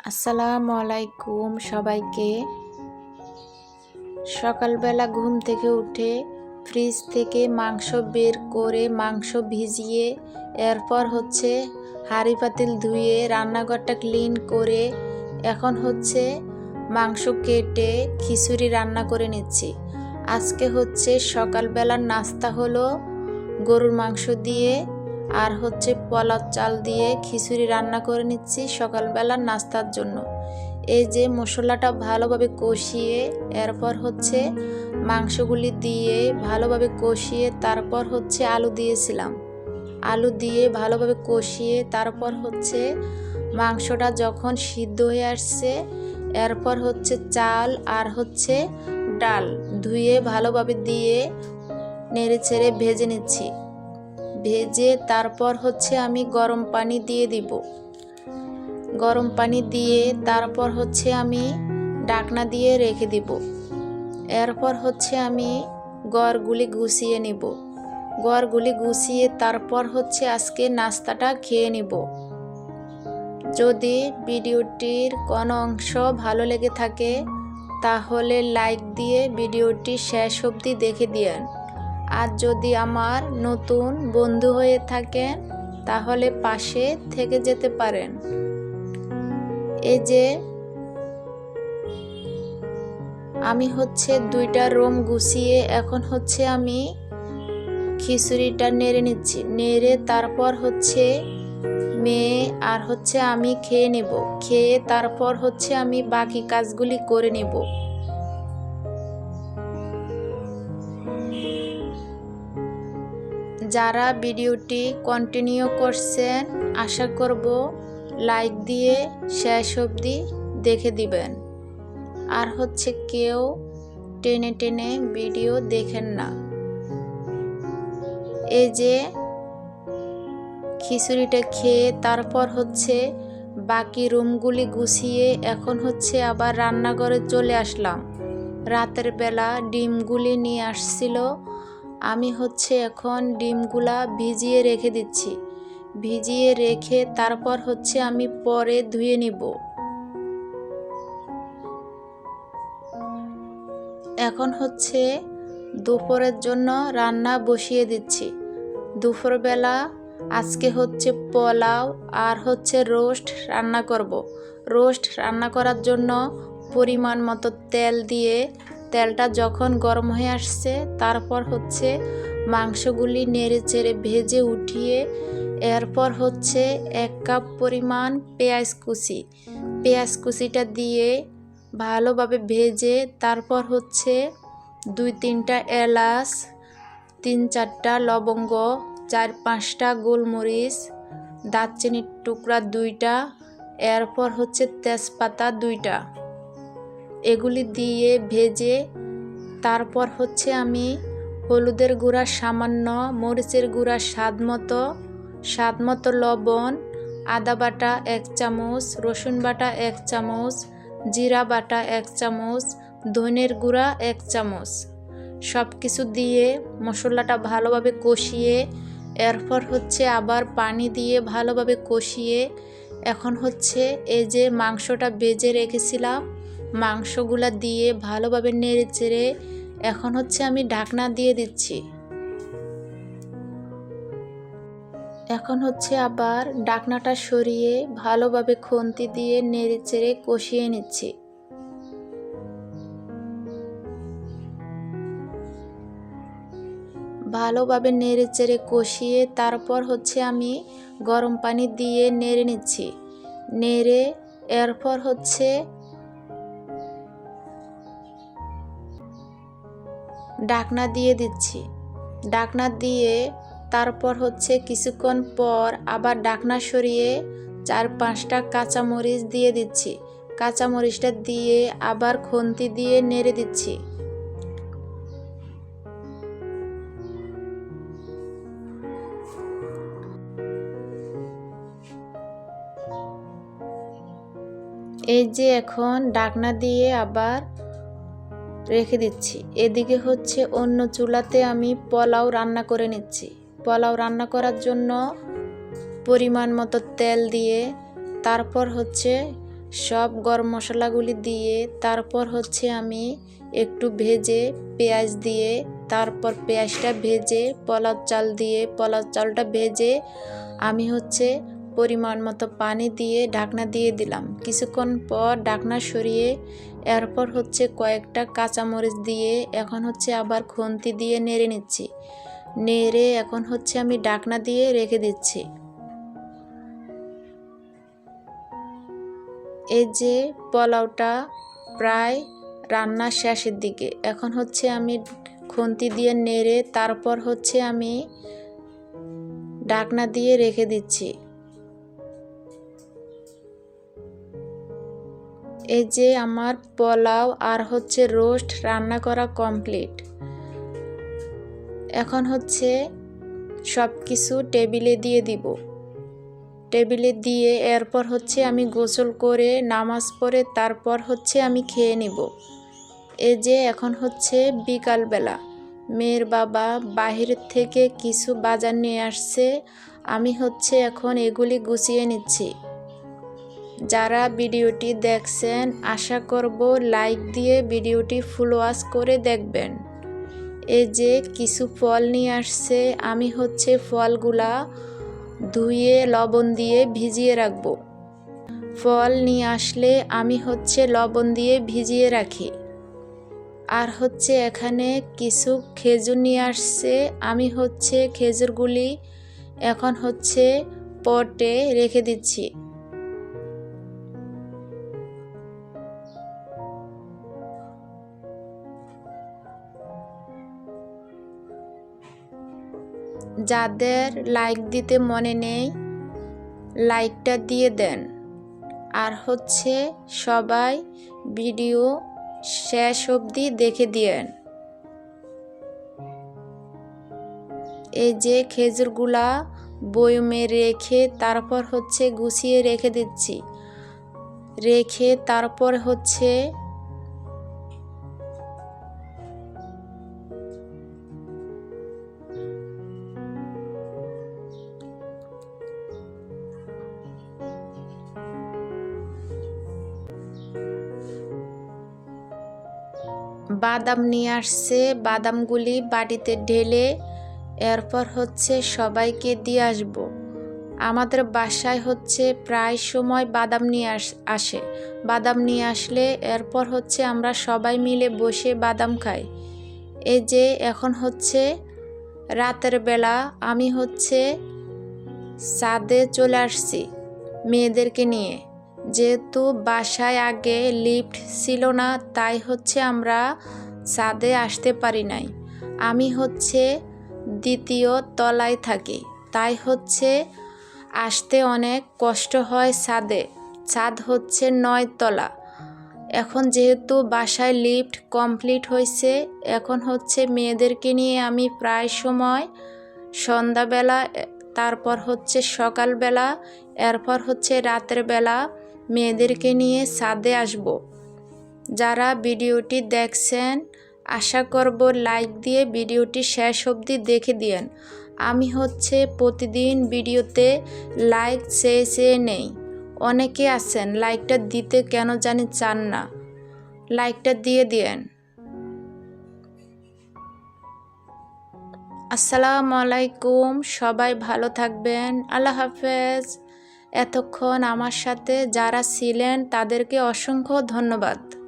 আসসালামু আলাইকুম সবাইকে। সকালবেলা ঘুম থেকে উঠে ফ্রিজ থেকে মাংস বের করে মাংস ভিজিয়ে এরপর হচ্ছে হাঁড়ি পাতিল ধুয়ে রান্নাঘরটা ক্লিন করে এখন হচ্ছে মাংস কেটে খিচুড়ি রান্না করে নিচ্ছি। আজকে হচ্ছে সকালবেলার নাস্তা হলো গরুর মাংস দিয়ে আর হচ্ছে পলাও চাল দিয়ে খিচুড়ি রান্না করে নিচ্ছি সকালবেলার নাস্তার জন্য। এই যে মশলাটা ভালোভাবে কষিয়ে, এরপর হচ্ছে মাংসগুলি দিয়ে ভালোভাবে কষিয়ে তারপর হচ্ছে আলু দিয়েছিলাম। আলু দিয়ে ভালোভাবে কষিয়ে তারপর হচ্ছে মাংসটা যখন সিদ্ধ হয়ে আসছে, এরপর হচ্ছে চাল আর হচ্ছে ডাল ধুয়ে ভালোভাবে দিয়ে নেড়ে ছেড়ে ভেজে নিচ্ছি। ভেজে তারপর হচ্ছে আমি গরম পানি দিয়ে দিব। গরম পানি দিয়ে তারপর হচ্ছে আমি ডাকনা দিয়ে রেখে দিব। এরপর হচ্ছে আমি গড়গুলি গুছিয়ে নিব। গড়গুলি গুছিয়ে তারপর হচ্ছে আজকে নাস্তাটা খেয়ে নিব। যদি ভিডিওটির কোনো অংশ ভালো লেগে থাকে, তাহলে লাইক দিয়ে ভিডিওটি শেষ অবধি দেখে দিয়েন। আর যদি আমার নতুন বন্ধু হয়ে থাকেন, তাহলে পাশে থেকে যেতে পারেন। এই যে, আমি হচ্ছে দুইটা রোম গুছিয়ে এখন হচ্ছে আমি খিচুড়িটা নেড়ে নিচ্ছি। নেড়ে তারপর হচ্ছে মেয়ে আর হচ্ছে আমি খেয়ে নেব। খেয়ে তারপর হচ্ছে আমি বাকি কাজগুলি করে নেব। যারা ভিডিওটি কন্টিনিউ করছেন, আশা করব লাইক দিয়ে শেষ অবধি দেখে দিবেন। আর হচ্ছে কেউ টেনে টেনে ভিডিও দেখেন না। এই যে খিচুড়িটা খেয়ে তারপর হচ্ছে বাকি রুমগুলি গুছিয়ে এখন হচ্ছে আবার রান্নাঘরে চলে আসলাম। রাতের বেলা ডিমগুলি নিয়ে আসছিল আমি হচ্ছে এখন ডিমগুলা ভিজিয়ে রেখে দিচ্ছি। ভিজিয়ে রেখে তারপর হচ্ছে আমি পরে ধুয়ে নিব। এখন হচ্ছে দুপুরের জন্য রান্না বসিয়ে দিচ্ছি। দুপুরবেলা আজকে হচ্ছে পোলাও আর হচ্ছে রোস্ট রান্না করব। রোস্ট রান্না করার জন্য পরিমাণ মতো তেল দিয়ে তেলটা যখন গরম হয়ে আসছে, তারপর হচ্ছে মাংসগুলি নেড়ে চেড়ে ভেজে উঠিয়ে, এরপর হচ্ছে এক কাপ পরিমাণ পেঁয়াজ কুচি। পেঁয়াজ কুচিটা দিয়ে ভালোভাবে ভেজে, তারপর হচ্ছে দুই তিনটা এলাচ, তিন চারটা লবঙ্গ, চার পাঁচটা গোলমরিচ, দারচিনির টুকরা দুইটা, এরপর হচ্ছে তেজপাতা দুইটা। এগুলি দিয়ে ভেজে, তারপর হচ্ছে আমি হলুদের গুঁড়া, সামান্য মরিচের গুঁড়া, স্বাদ মতো স্বাদ মতো লবণ, আদা বাটা এক চামচ, রসুন বাটা এক চামচ, জিরা বাটা এক চামচ, ধনের গুঁড়া এক চামচ। সব কিছু দিয়ে মশলাটা ভালোভাবে কষিয়ে, এরপর হচ্ছে আবার পানি দিয়ে ভালোভাবে কষিয়ে, এখন হচ্ছে এই যে মাংসটা বেজে রেখেছিলাম মাংসগুলা দিয়ে ভালোভাবে নেড়ে চেড়ে এখন হচ্ছে আমি ঢাকনা দিয়ে দিচ্ছি। এখন হচ্ছে আবার ডাকনাটা সরিয়ে ভালোভাবে খুন্তি দিয়ে নেড়ে চেড়ে কষিয়ে নিচ্ছি। ভালোভাবে নেড়ে চেড়ে কষিয়ে তারপর হচ্ছে আমি গরম পানি দিয়ে নেড়ে নিচ্ছি। নেড়ে এরপর হচ্ছে ডাকনা দিয়ে দিচ্ছি। ডাকনা দিয়ে তারপর হচ্ছে কিছুক্ষণ পর আবার ডাকনা সরিয়ে চার পাঁচটা কাঁচামরিচ দিয়ে দিচ্ছি। কাঁচামরিচটা দিয়ে আবার খুন্তি দিয়ে নেড়ে দিচ্ছি। এই যে এখন ডাকনা দিয়ে আবার রেখে দিচ্ছি। এদিকে হচ্ছে অন্য চুলাতে আমি পোলাও রান্না করে নিচ্ছি। পোলাও রান্না করার জন্য পরিমাণ মতো তেল দিয়ে, তারপর হচ্ছে সব গরম মশলাগুলি দিয়ে, তারপর হচ্ছে আমি একটু ভেজে পেঁয়াজ দিয়ে, তারপর পেঁয়াজটা ভেজে পোলাও চাল দিয়ে, পোলাও চালটা ভেজে আমি হচ্ছে পরিমাণ মতো পানি দিয়ে ঢাকনা দিয়ে দিলাম। কিছুক্ষণ পর ঢাকনা সরিয়ে এরপর হচ্ছে কয়েকটা কাঁচামরিচ দিয়ে এখন হচ্ছে আবার খুন্তি দিয়ে নেড়ে নিচ্ছি। নেড়ে এখন হচ্ছে আমি ঢাকনা দিয়ে রেখে দিচ্ছি। এই যে পোলাওটা প্রায় রান্না শেষের দিকে। এখন হচ্ছে আমি খুন্তি দিয়ে নেড়ে তারপর হচ্ছে আমি ঢাকনা দিয়ে রেখে দিচ্ছি। এই যে আমার পোলাও আর হচ্ছে রোস্ট রান্না করা কমপ্লিট। এখন হচ্ছে সব কিছু টেবিলে দিয়ে দিব। টেবিলে দিয়ে এরপর হচ্ছে আমি গোসল করে নামাজ পড়ে তারপর হচ্ছে আমি খেয়ে নিব। এই যে এখন হচ্ছে বিকালবেলা। মেয়ের বাবা বাহির থেকে কিছু বাজার নিয়ে আসছে। আমি হচ্ছে এখন এগুলি গুছিয়ে নিচ্ছি। যারা ভিডিওটি দেখছেন, আশা করব লাইক দিয়ে ভিডিওটি ফুল ওয়াশ করে দেখবেন। এই যে কিছু ফল নিয়ে আসছে, আমি হচ্ছে ফলগুলা ধুয়ে, লবণ দিয়ে ভিজিয়ে রাখব। ফল নিয়ে আসলে আমি হচ্ছে লবণ দিয়ে ভিজিয়ে রাখি। আর হচ্ছে এখানে কিছু খেজুর নিয়ে আসছে, আমি হচ্ছে খেজুরগুলি এখন হচ্ছে পটে রেখে দিচ্ছি। যাদের লাইক দিতে মনে নেই লাইকটা দিয়ে দেন। আর হচ্ছে সবাই ভিডিও শেষ অবধি দেখে দিয়েন। এই যে খেজুরগুলা বয়মে রেখে তারপর হচ্ছে গুছিয়ে রেখে দিচ্ছি। রেখে তারপর হচ্ছে বাদাম নিয়ে আসছে। বাদামগুলি বাড়িতে ঢেলে এরপর হচ্ছে সবাইকে দিয়ে আসব। আমাদের বাসায় হচ্ছে প্রায় সময় বাদাম নিয়ে আস বাদাম নিয়ে আসলে এরপর হচ্ছে আমরা সবাই মিলে বসে বাদাম খাই। এই যে এখন হচ্ছে রাতের বেলা আমি হচ্ছে সাদে চলে আসছি মেয়েদেরকে নিয়ে। যেহেতু বাসায় আগে লিফট ছিল না, তাই হচ্ছে আমরা ছাদে আসতে পারি নাই। আমি হচ্ছে দ্বিতীয় তলায় থাকি, তাই হচ্ছে আসতে অনেক কষ্ট হয় ছাদে। ছাদ হচ্ছে নয় তলা। এখন যেহেতু বাসায় লিফট কমপ্লিট হয়েছে, এখন হচ্ছে মেয়েদেরকে নিয়ে আমি প্রায় সময় সন্ধ্যাবেলা তারপর হচ্ছে সকালবেলা, এরপর হচ্ছে রাতের বেলা মেয়েদেরকে নিয়ে ছাদে আসব। যারা ভিডিওটি দেখছেন, আশা করব লাইক দিয়ে ভিডিওটি শেষ অবধি দেখে দিয়েন। আমি হচ্ছে প্রতিদিন ভিডিওতে লাইক চেয়ে চেয়ে নেই। অনেকে আছেন, লাইকটা দিতে কেন জানি চান না। লাইকটা দিয়ে দিয়েন। আসসালামু আলাইকুম, সবাই ভালো থাকবেন। আল্লাহ হাফেজ। এতক্ষণ আমার সাথে যারা ছিলেন তাদেরকে অসংখ্য ধন্যবাদ।